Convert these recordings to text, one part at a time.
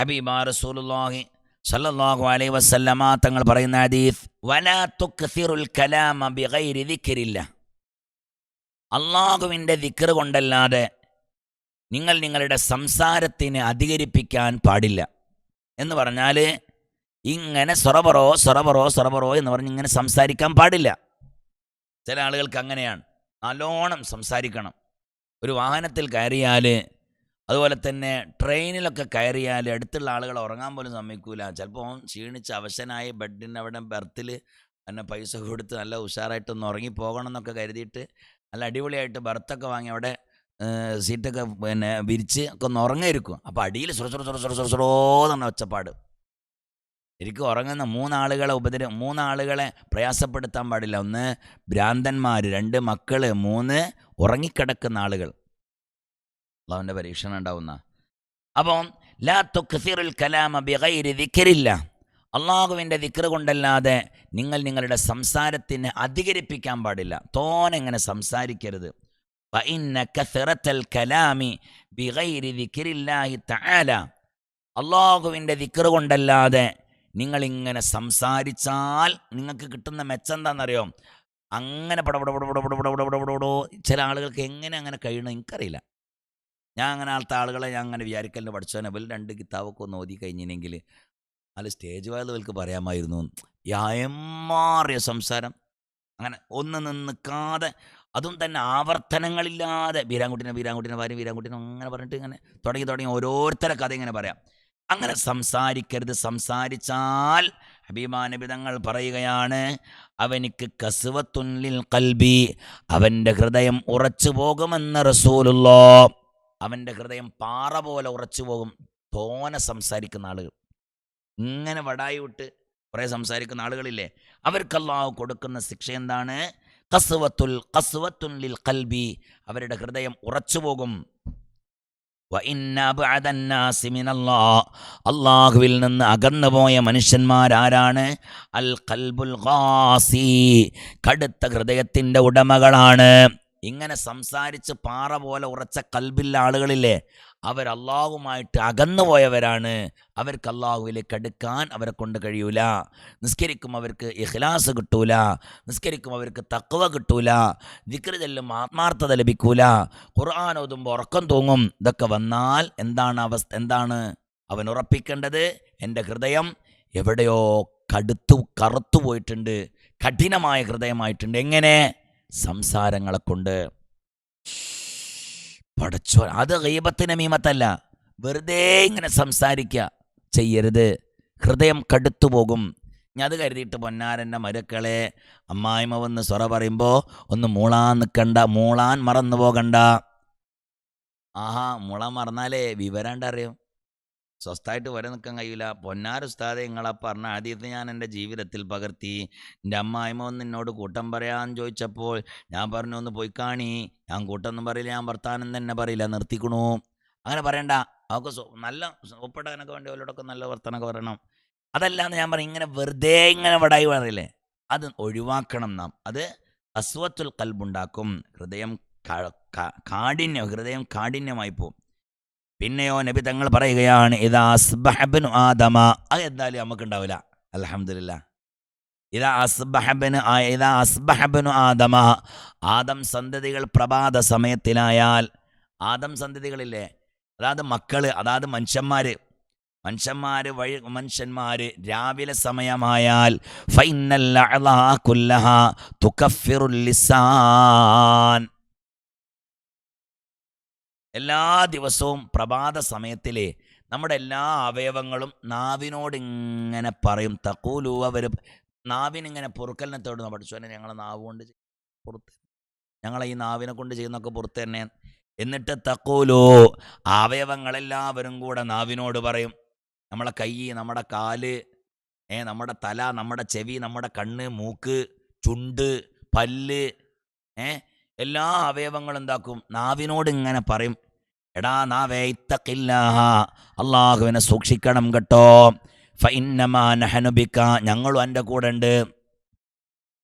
ഹബീബ റസൂലുള്ളാഹി സല്ലല്ലാഹു അലൈഹി വസല്ലമ തങ്ങൾ പറയുന്ന ഹദീസ് വലാ തുക്സിറുൽ കലാമ ബിഗൈരി ദിക്രില്ല. അള്ളാഹുവിന്റെ ദിക്ർ കൊണ്ടല്ലാതെ നിങ്ങൾ നിങ്ങളുടെ സംസാരത്തിന് അധികരിപ്പിക്കാൻ പാടില്ല. എന്ന് പറഞ്ഞാൽ ഇങ്ങനെ സൊറബറോ സൊറബറോ സൊറബറോ എന്ന് പറഞ്ഞ് ഇങ്ങനെ സംസാരിക്കാൻ പാടില്ല. ചില ആളുകൾക്ക് അങ്ങനെയാണ്. നല്ലോണം സംസാരിക്കണം. ഒരു വാഹനത്തിൽ കയറിയാൽ അതുപോലെ തന്നെ ട്രെയിനിലൊക്കെ കയറിയാൽ അടുത്തുള്ള ആളുകൾ ഉറങ്ങാൻ പോലും സമ്മതിക്കൂല. ചിലപ്പോൾ ക്ഷീണിച്ച് അവശനായി ബെഡിന്റെ അവിടെ ബെർത്തിൽ എന്നെ പൈസ കൊടുത്ത് നല്ല ഉഷാറായിട്ടൊന്ന് ഉറങ്ങിപ്പോകണം എന്നൊക്കെ കരുതിയിട്ട് നല്ല അടിപൊളിയായിട്ട് ബർത്തൊക്കെ വാങ്ങി അവിടെ സീറ്റൊക്കെ പിന്നെ വിരിച്ച് ഒക്കെ ഒന്ന് ഉറങ്ങിയിരിക്കും. അപ്പോൾ അടിയിൽ സുറ സുറ സുറ സുറ സുറ സുറോ എന്നാണ് ഒച്ചപ്പാട്. ശരിക്കും ഉറങ്ങുന്ന മൂന്നാളുകളെ ഉപദ്ര മൂന്നാളുകളെ പ്രയാസപ്പെടുത്താൻ പാടില്ല. ഒന്ന് ഭ്രാന്തന്മാർ രണ്ട് മക്കൾ മൂന്ന് ഉറങ്ങിക്കിടക്കുന്ന ആളുകൾ. അള്ളാഹുവിന്റെ പരീക്ഷണം ഉണ്ടാവുന്ന. അപ്പം ലാ തുക്സിറുൽ കലാമ ബിഗൈരി ദിക്രില്ല അള്ളാഹുവിന്റെ ദിക്ര കൊണ്ടല്ലാതെ നിങ്ങൾ നിങ്ങളുടെ സംസാരത്തിന് അധികരിപ്പിക്കാൻ പാടില്ല. തോനെങ്ങനെ സംസാരിക്കരുത്. കലാമി ബിഗൈരി ദിക്രില്ലാഹി തആല. അള്ളാഹുവിന്റെ ദിക്ര കൊണ്ടല്ലാതെ നിങ്ങളിങ്ങനെ സംസാരിച്ചാൽ നിങ്ങൾക്ക് കിട്ടുന്ന മെച്ചം എന്താണെന്നറിയോ അങ്ങനെ പടപടപടപടപടപടപടപടപടോ ചില ആളുകൾക്ക് എങ്ങനെ അങ്ങനെ കഴിയണം എനിക്കറിയില്ല ഞാൻ അങ്ങനെ ആളത്തെ ആളുകളെ ഞാൻ അങ്ങനെ വിചാരിക്കലിന് പഠിച്ചവനെ വലിയ രണ്ട് കിതാബൊക്കെ ഒന്ന് ഓതി കഴിഞ്ഞില്ലെങ്കിൽ അല്ല സ്റ്റേജ് വായതുകൾക്ക് പറയാമായിരുന്നു. യമാറിയ സംസാരം. അങ്ങനെ ഒന്ന് നിൽക്കാതെ അതും തന്നെ ആവർത്തനങ്ങളില്ലാതെ വീരാൻകുട്ടിനെ വീരാൻകുട്ടിനെ ഭാര്യ വീരാൻകുട്ടിനെ അങ്ങനെ പറഞ്ഞിട്ട് ഇങ്ങനെ തുടങ്ങി തുടങ്ങി ഓരോരുത്തരെ കഥ ഇങ്ങനെ പറയാം. അങ്ങനെ സംസാരിക്കരുത്. സംസാരിച്ചാൽ അഭിമാനബിതങ്ങൾ പറയുകയാണ്. അവനിക്ക് കസുവത്തുല്ലിൽ കൽബി അവന്റെ ഹൃദയം ഉറച്ചു പോകുമെന്ന് റസൂലുള്ളോ. അവന്റെ ഹൃദയം പാറ പോലെ ഉറച്ചു പോകും. തോനെ സംസാരിക്കുന്ന ആളുകൾ. ഇങ്ങനെ വടായി വിട്ട് കുറേ സംസാരിക്കുന്ന ആളുകളില്ലേ? അവർക്ക് കൊടുക്കുന്ന ശിക്ഷ എന്താണ്? കസുവത്തുൽ ലിൽ കൽബി. അവരുടെ ഹൃദയം ഉറച്ചു പോകും. അള്ളാഹുവിൽ നിന്ന് അകന്നുപോയ മനുഷ്യന്മാരാരാണ്? അൽ കൽബുൽ കടുത്ത ഹൃദയത്തിന്റെ ഉടമകളാണ്. ഇങ്ങനെ സംസാരിച്ച് പാറ പോലെ ഉറച്ച കൽബില്ല ആളുകളില്ലേ? അവർ അള്ളാഹുമായിട്ട് അകന്നുപോയവരാണ് അവർക്ക് അള്ളാഹുവിലേക്ക് അടുക്കാൻ അവരെ കൊണ്ട് കഴിയൂല. നിസ്കരിക്കും അവർക്ക് ഇഖ്ലാസ് കിട്ടൂല. നിസ്കരിക്കും അവർക്ക് തക്വ കിട്ടൂല. ചെല്ലും ആത്മാർത്ഥത ലഭിക്കൂല. ഖുർആൻ ഓതുമ്പോൾ ഉറക്കം തൂങ്ങും. ഇതൊക്കെ വന്നാൽ എന്താണ് അവസ്ഥ? എന്താണ്? അവൻ ഉറപ്പിക്കേണ്ടത്? എന്റെ ഹൃദയം എവിടെയോ കടുത്തു കറുത്തു പോയിട്ടുണ്ട്. കഠിനമായ ഹൃദയമായിട്ടുണ്ട്. എങ്ങനെ? സംസാരങ്ങളെ കൊണ്ട് പടച്ചോ അത് ഗൈബത്തിന് മീമത്തല്ല. വെറുതെ ഇങ്ങനെ സംസാരിക്കുക ചെയ്യരുത്. ഹൃദയം കടുത്തു പോകും ഞാൻ അത് കരുതിയിട്ട് പൊന്നാരന്റെ മരുക്കളെ അമ്മായിമ വന്ന് സ്വറ പറയുമ്പോൾ ഒന്ന് മൂളാൻ നിൽക്കണ്ട മൂളാൻ മറന്നു പോകണ്ട ആഹാ മുള മറന്നാലേ വിവരം അറിയും സ്വസ്ഥമായിട്ട് വരെ നിൽക്കാൻ കഴിയില്ല പൊന്നാര ഉസ്താദെ നിങ്ങളെ പറഞ്ഞ ആദ്യത്തെ ഞാൻ എന്റെ ജീവിതത്തിൽ പകർത്തി. എന്റെ അമ്മായിമ ഒന്ന് എന്നോട് കൂട്ടം പറയാൻ ചോദിച്ചപ്പോൾ ഞാൻ പറഞ്ഞു ഒന്ന് പോയി കാണി. ഞാൻ കൂട്ടൊന്നും പറയില്ല ഞാൻ വർത്താനം തന്നെ പറയില്ല നിർത്തിക്കണു. അങ്ങനെ പറയണ്ട. അവർക്ക് നല്ല ഒപ്പിടാനൊക്കെ വേണ്ടി അവരോടൊക്കെ നല്ല വർത്തനമൊക്കെ പറയണം. അതല്ലാന്ന് ഞാൻ പറയും ഇങ്ങനെ വെറുതെ ഇങ്ങനെ വടായി പറയില്ലേ? അത് ഒഴിവാക്കണം നാം. അത് അസ്വത്തുൽ കൽബുണ്ടാക്കും. ഹൃദയം കാഠിന്യം ഹൃദയം കാഠിന്യമായി പോകും പിന്നെയോ നബി തങ്ങൾ പറയുകയാണ് ഇതാ അസ്ബഹബിൻ ആദമ. അത് എന്തായാലും നമുക്കുണ്ടാവില്ല. അലഹമില്ല ഇതാ അസ്ബഹബിന് ഇതാ അസ്ബഹബിനു ആദമ. ആദം സന്തതികൾ പ്രഭാത സമയത്തിലായാൽ ആദം സന്തതികളില്ലേ? അതായത് മക്കൾ അതായത് മനുഷ്യന്മാര്. മനുഷ്യന്മാര് വഴി മനുഷ്യന്മാര് രാവിലെ സമയമായാൽ കുല്ലഹ തുക്കഫിറുല്ലിസാൻ ലിസാൻ. എല്ലാ ദിവസവും പ്രഭാത സമയത്തിലെ നമ്മുടെ എല്ലാ അവയവങ്ങളും നാവിനോട് ഇങ്ങനെ പറയും. തക്കൂലു അവർ നാവിനിങ്ങനെ പൊറുക്കലിനെ തേടുന്നു പഠിച്ചോനെ ഞങ്ങളെ നാവ് കൊണ്ട് പുറത്ത്. ഞങ്ങളെ ഈ നാവിനെ കൊണ്ട് ചെയ്യുന്നൊക്കെ പുറത്ത് തന്നെ. എന്നിട്ട് തക്കൂലോ അവയവങ്ങളെല്ലാവരും കൂടെ നാവിനോട് പറയും. നമ്മളെ കൈ നമ്മുടെ കാൽ ഏ നമ്മുടെ തല നമ്മുടെ ചെവി നമ്മുടെ കണ്ണ് മൂക്ക് ചുണ്ട് പല്ല് ഏ എല്ലാ അവയവങ്ങളും എന്താക്കും? നാവിനോട് ഇങ്ങനെ പറയും. എടാ നാവേ ഇത്തക്കില്ലാഹ അള്ളാഹുവിനെ സൂക്ഷിക്കണം കേട്ടോ. ഫൈന്നമാ നഹനുബിക്ക ഞങ്ങളും എന്റെ കൂടെ ഉണ്ട്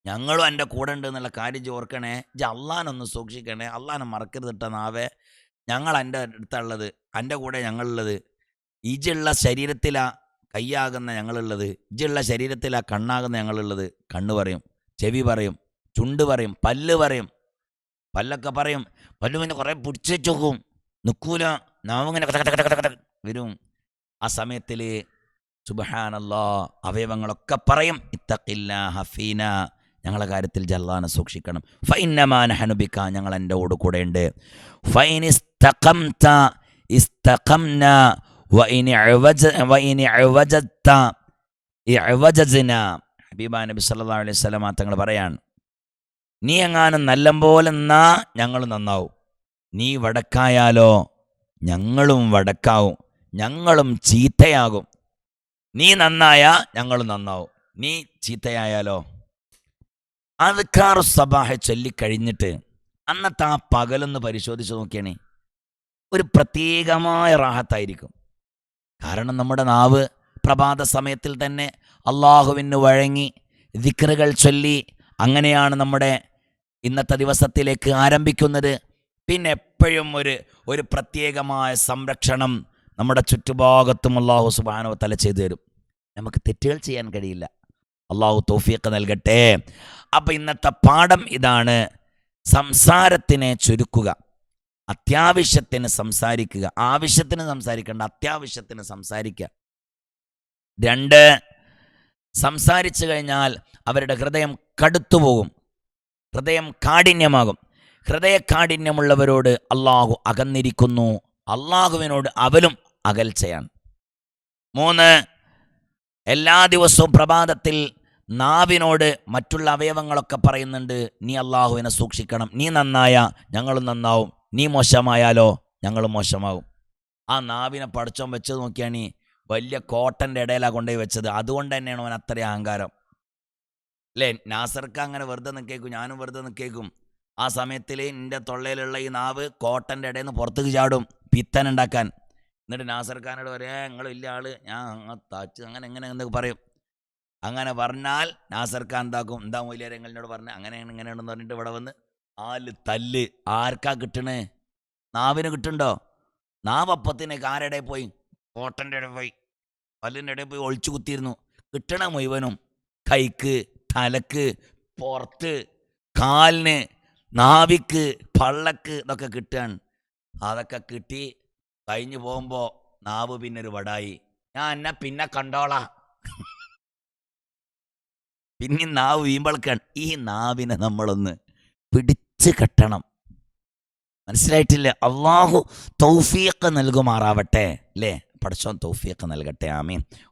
ഞങ്ങളും എന്റെ കൂടെ ഉണ്ട് എന്നുള്ള കാര്യം ഓർക്കണേ. ജ അള്ളാനൊന്ന് സൂക്ഷിക്കണേ. അള്ളാനെ മറക്കരുത് കേട്ടോ നാവേ. ഞങ്ങൾ എന്റെ അടുത്തുള്ളത് എന്റെ കൂടെ ഞങ്ങളുള്ളത്. ഇജുള്ള ശരീരത്തിലാ കൈയാകുന്ന ഞങ്ങളുള്ളത്. ഇജുള്ള ശരീരത്തിലാ കണ്ണാകുന്ന ഞങ്ങളുള്ളത്. കണ്ണ് പറയും ചെവി പറയും ചുണ്ട് പറയും പല്ല് പറയും. പല്ലൊക്കെ പറയും. പല്ലു പിന്നെ കുറേ പിടിച്ചു വെച്ചോക്കും നിൽക്കൂല നാമങ്ങനെ വരും. ആ സമയത്തിൽ സുബഹാനല്ലോ അവയവങ്ങളൊക്കെ പറയും ഇത്തക്കില്ല ഹഫീന ഞങ്ങളെ കാര്യത്തിൽ ജല്ലാനെ സൂക്ഷിക്കണം. ഫൈനമാൻ ഹനുബിക്ക ഞങ്ങൾ എന്റെ ഓട് കൂടെ ഉണ്ട് ഹബീബ നബി സല്ലാ അലൈഹി വസല്ലമ തങ്ങൾ പറയാണ് നീ എങ്ങാനും നല്ലപോലെ നിന്നാ ഞങ്ങൾ നന്നാവും. നീ വടക്കായാലോ ഞങ്ങളും വടക്കാവും ഞങ്ങളും ചീത്തയാകും. നീ നന്നായ ഞങ്ങളും നന്നാവും. നീ ചീത്തയായാലോ? അദ്ക്കാറു സബാഹ ചൊല്ലിക്കഴിഞ്ഞിട്ട് അന്നത്തെ ആ പകലൊന്ന് പരിശോധിച്ച് നോക്കിയാണേ ഒരു പ്രത്യേകമായ റാഹത്തായിരിക്കും. കാരണം നമ്മുടെ നാവ് പ്രഭാത സമയത്തിൽ തന്നെ അള്ളാഹുവിന് വഴങ്ങി ദിക്റുകൾ ചൊല്ലി അങ്ങനെയാണ് നമ്മുടെ ഇന്നത്തെ ദിവസത്തിലേക്ക് ആരംഭിക്കുന്നത്. പിന്നെ എപ്പോഴും ഒരു ഒരു പ്രത്യേകമായ സംരക്ഷണം നമ്മുടെ ചുറ്റുഭാഗത്തും അള്ളാഹു സുബാനോ തല ചെയ്തു തരും. നമുക്ക് തെറ്റുകൾ ചെയ്യാൻ കഴിയില്ല. അള്ളാഹു തോഫിയൊക്കെ നൽകട്ടെ. അപ്പം ഇന്നത്തെ പാഠം ഇതാണ് സംസാരത്തിനെ ചുരുക്കുക. അത്യാവശ്യത്തിന് സംസാരിക്കുക. ആവശ്യത്തിന് സംസാരിക്കേണ്ട അത്യാവശ്യത്തിന് സംസാരിക്കുക. രണ്ട് സംസാരിച്ചു കഴിഞ്ഞാൽ അവരുടെ ഹൃദയം കടുത്തുപോകും. ഹൃദയം കാഠിന്യമാകും. ഹൃദയ കാഠിന്യമുള്ളവരോട് അള്ളാഹു അകന്നിരിക്കുന്നു. അള്ളാഹുവിനോട് അവലും അകൽച്ചയാണ്. മൂന്ന് എല്ലാ ദിവസവും പ്രഭാതത്തിൽ നാവിനോട് മറ്റുള്ള അവയവങ്ങളൊക്കെ പറയുന്നുണ്ട്. നീ അള്ളാഹുവിനെ സൂക്ഷിക്കണം. നീ നന്നായ ഞങ്ങളും നന്നാവും. നീ മോശമായാലോ ഞങ്ങളും മോശമാവും. ആ നാവിനെ പഠിച്ചോൻ വെച്ചത് നോക്കിയാണ് വലിയ കോട്ടന്റെ ഇടയിലാണ് കൊണ്ടുപോയി വെച്ചത്. അതുകൊണ്ട് തന്നെയാണ് അവൻ അത്ര അഹങ്കാരം. അല്ലേ? നാസർക്ക് അങ്ങനെ വെറുതെ നിൽക്കേക്കും ഞാനും വെറുതെ നിൽക്കേക്കും ആ സമയത്തിൽ എന്റെ തൊള്ളയിലുള്ള ഈ നാവ് കോട്ടന്റെ ഇടയിൽ നിന്ന് പുറത്തേക്ക് ചാടും പിത്തൻ ഉണ്ടാക്കാൻ. എന്നിട്ട് നാസർ ഖാനോട് പറയാ നിങ്ങൾ വലിയ ആൾ. ഞാൻ തച്ച് അങ്ങനെ എങ്ങനെ എന്നൊക്കെ പറയും. അങ്ങനെ പറഞ്ഞാൽ നാസർ ഖാൻ എന്താക്കും? എന്താ മൂല്യരെ എന്നോട് പറഞ്ഞ്? അങ്ങനെയാണ് ഇങ്ങനെയാണെന്ന് പറഞ്ഞിട്ട് ഇവിടെ വന്ന് ആൽ തല്ല്. ആർക്കാ കിട്ടണേ? നാവിന് കിട്ടുണ്ടോ? നാവ് അപ്പത്തിനേക്ക് ആരുടെ പോയി? കോട്ടന്റെ ഇടയിൽ പോയി. പല്ലിന്റെ ഇടയിൽ പോയി ഒളിച്ചു കുത്തിയിരുന്നു. കിട്ടണ മുഴുവനും കൈക്ക് തലക്ക് പുറത്ത് കാലിന് നാവിക്ക് പള്ളക്ക് ഇതൊക്കെ കിട്ടാൻ. അതൊക്കെ കിട്ടി. കഴിഞ്ഞു പോകുമ്പോൾ നാവ് പിന്നെ ഒരു വടായി. ഞാൻ എന്നെ പിന്നെ കണ്ടോളാ. പിന്നെ നാവ് വീമ്പളക്കാണ്. ഈ നാവിനെ നമ്മളൊന്ന് പിടിച്ച് കെട്ടണം. മനസ്സിലായിട്ടില്ല? അള്ളാഹു തൗഫീഖ് നൽകുമാറാവട്ടെ. അല്ലേ പഠിച്ചോൻ തൗഫീഖ് നൽകട്ടെ. ആമീൻ.